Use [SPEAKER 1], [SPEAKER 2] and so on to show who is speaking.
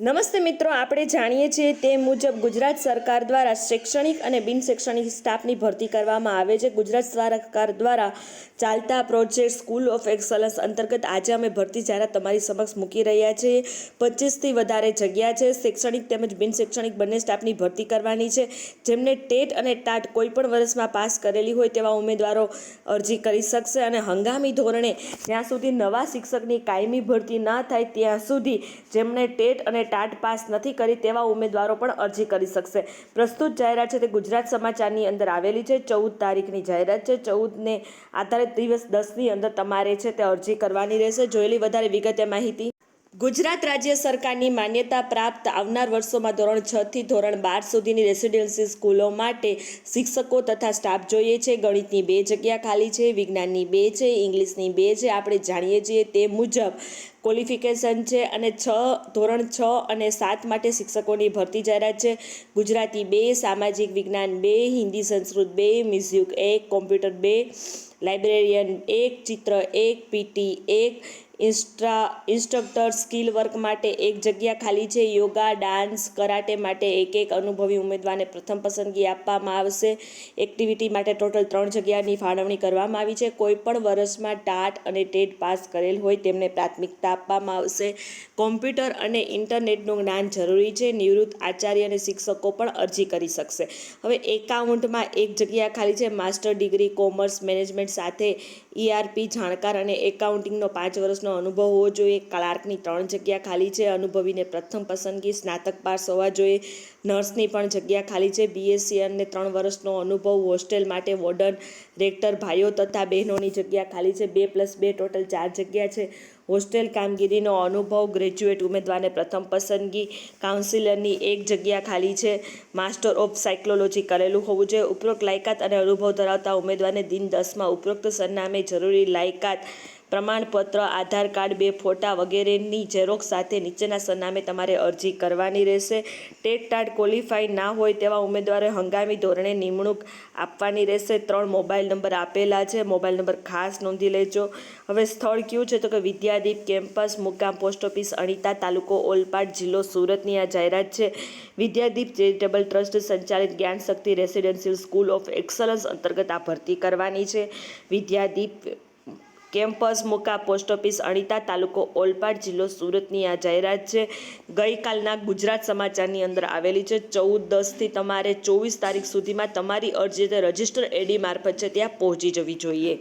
[SPEAKER 1] નમસ્તે મિત્રો, આપણે જાણીએ છીએ તે મુજબ ગુજરાત સરકાર દ્વારા શૈક્ષણિક અને બિન શૈક્ષણિક સ્ટાફની ભરતી કરવામાં આવે છે. ગુજરાત સરકાર દ્વારા ચાલતા પ્રોજેક્ટ સ્કૂલ ઓફ એક્સલન્સ અંતર્ગત આજે અમે ભરતી જાહેરાત તમારી સમક્ષ મૂકી રહ્યા છીએ પચીસથી વધારે જગ્યા છે. શૈક્ષણિક તેમજ બિન શૈક્ષણિક બંને સ્ટાફની ભરતી કરવાની છે. જેમને ટેટ અને ટાટ કોઈપણ વર્ષમાં પાસ કરેલી હોય તેવા ઉમેદવારો અરજી કરી શકશે અને હંગામી ધોરણે જ્યાં સુધી નવા શિક્ષકની કાયમી ભરતી ના થાય ત્યાં સુધી જેમણે ટેટ અને ટાટ પાસ નથી કરી તેવા ઉમેદવારો પણ અરજી કરી શકશે. પ્રસ્તુત જાહેરાત છે તે ગુજરાત સમાચારની અંદર આવેલી છે. ચૌદ તારીખની જાહેરાત છે. ચૌદને આધારે દિવસ દસની અંદર તમારે છે તે અરજી કરવાની રહેશે. જોયેલી વધારે વિગતે માહિતી. ગુજરાત રાજ્ય સરકારની માન્યતા પ્રાપ્ત આવનાર વર્ષોમાં ધોરણ છ થી ધોરણ બાર સુધીની રેસિડેન્સી સ્કૂલો માટે શિક્ષકો તથા સ્ટાફ જોઈએ છે. ગણિતની બે જગ્યા ખાલી છે, વિજ્ઞાનની બે છે, ઇંગ્લિશની બે છે. આપણે જાણીએ છીએ તે મુજબ ક્વોલિફિકેશન છે અને છ, ધોરણ છ અને સાત માટે શિક્ષકોની ભરતી જાહેરાત છે. ગુજરાતી બે, સામાજિક વિજ્ઞાન બે, હિન્દી સંસ્કૃત બે, મ્યુઝિક એક, કોમ્પ્યુટર બે, લાઇબ્રેરિયન એક, ચિત્ર એક, પીટી એક, ઇન્સ્ટ્રા, ઇન્સ્ટ્રક્ટર સ્કિલ વર્ક માટે એક જગ્યા ખાલી છે. યોગા, ડાન્સ, કરાટે માટે એક એક અનુભવી ઉમેદવારને પ્રથમ પસંદગી આપવામાં આવશે. એક્ટિવિટી માટે ટોટલ ત્રણ જગ્યાની ફાળવણી કરવામાં આવી છે. કોઈપણ વર્ષમાં ટાટ અને ટેટ પાસ કરેલ હોય તેમને પ્રાથમિકતા આપવામાં આવશે. કોમ્પ્યુટર અને ઇન્ટરનેટનું જ્ઞાન જરૂરી છે. નિવૃત્ત આચાર્ય અને શિક્ષકો પણ અરજી કરી શકશે. હવે એકાઉન્ટમાં એક જગ્યા ખાલી છે. માસ્ટર ડિગ્રી, કોમર્સ મેનેજમેન્ટ સાથે ઈઆરપી જાણકાર અને એકાઉન્ટિંગનો પાંચ વર્ષનો અનુભવ હોવો જોઈએ. ક્લાર્કની ત્રણ જગ્યા ખાલી છે. અનુભવીને પ્રથમ પસંદગી, સ્નાતક પાસ હોવા જોઈએ. નર્સની પણ જગ્યા ખાલી છે. બીએસસી અને ત્રણ વર્ષનો અનુભવ હોસ્ટેલ માટે વોર્ડન રેક્ટર ભાઈઓ તથા બહેનોની જગ્યા ખાલી છે. બે પ્લસ બે ટોટલ ચાર જગ્યા છે. હોસ્ટેલ કામગીરીનો અનુભવ ગ્રેજ્યુએટ ઉમેદવારને પ્રથમ પસંદગી કાઉન્સિલરની એક જગ્યા ખાલી છે. માસ્ટર ઓફ સાયકોલોજી કરેલું હોવું જોઈએ. ઉપરોક્ત લાયકાત અને અનુભવ ધરાવતા ઉમેદવારને દિન દસમાં ઉપરોક્ત સરનામે જરૂરી લાયકાત પ્રમાણપત્ર, આધાર કાર્ડ બે ફોટા વગેરેની ઝેરોક્ષ સાથે નીચેના સરનામે તમારે અરજી કરવાની રહેશે. ટેટ ટાટ ક્વોલિફાઈ ના હોય તેવા ઉમેદવારોએ હંગામી ધોરણે નિમણૂક આપવાની રહેશે. ત્રણ મોબાઈલ નંબર આપેલા છે. મોબાઈલ નંબર ખાસ નોંધી લેજો. હવે સ્થળ કયું છે? તો કે વિદ્યાદીપ કેમ્પસ, મુકામ પોસ્ટ ઓફિસ, અણીતા તાલુકો, ઓલપાડ જિલ્લો, સુરતની આ જાહેરાત છે. વિદ્યાદીપ ચેરિટેબલ ટ્રસ્ટ સંચાલિત Gyan Shakti residential school of excellence અંતર્ગત આ ભરતી કરવાની છે. વિદ્યાદીપ કેમ્પસ, મુકા પોસ્ટ ઓફિસ, અણીતા તાલુકો, ઓલપાડ જિલ્લો, સુરતની આ જાહેરાત છે. ગઈકાલના ગુજરાત સમાચારની અંદર આવેલી છે. ચૌદ દસથી તમારે ચોવીસ તારીખ સુધીમાં તમારી અરજી રજિસ્ટર એડી મારફત છે. ત્યાં પહોંચી જવી જોઈએ.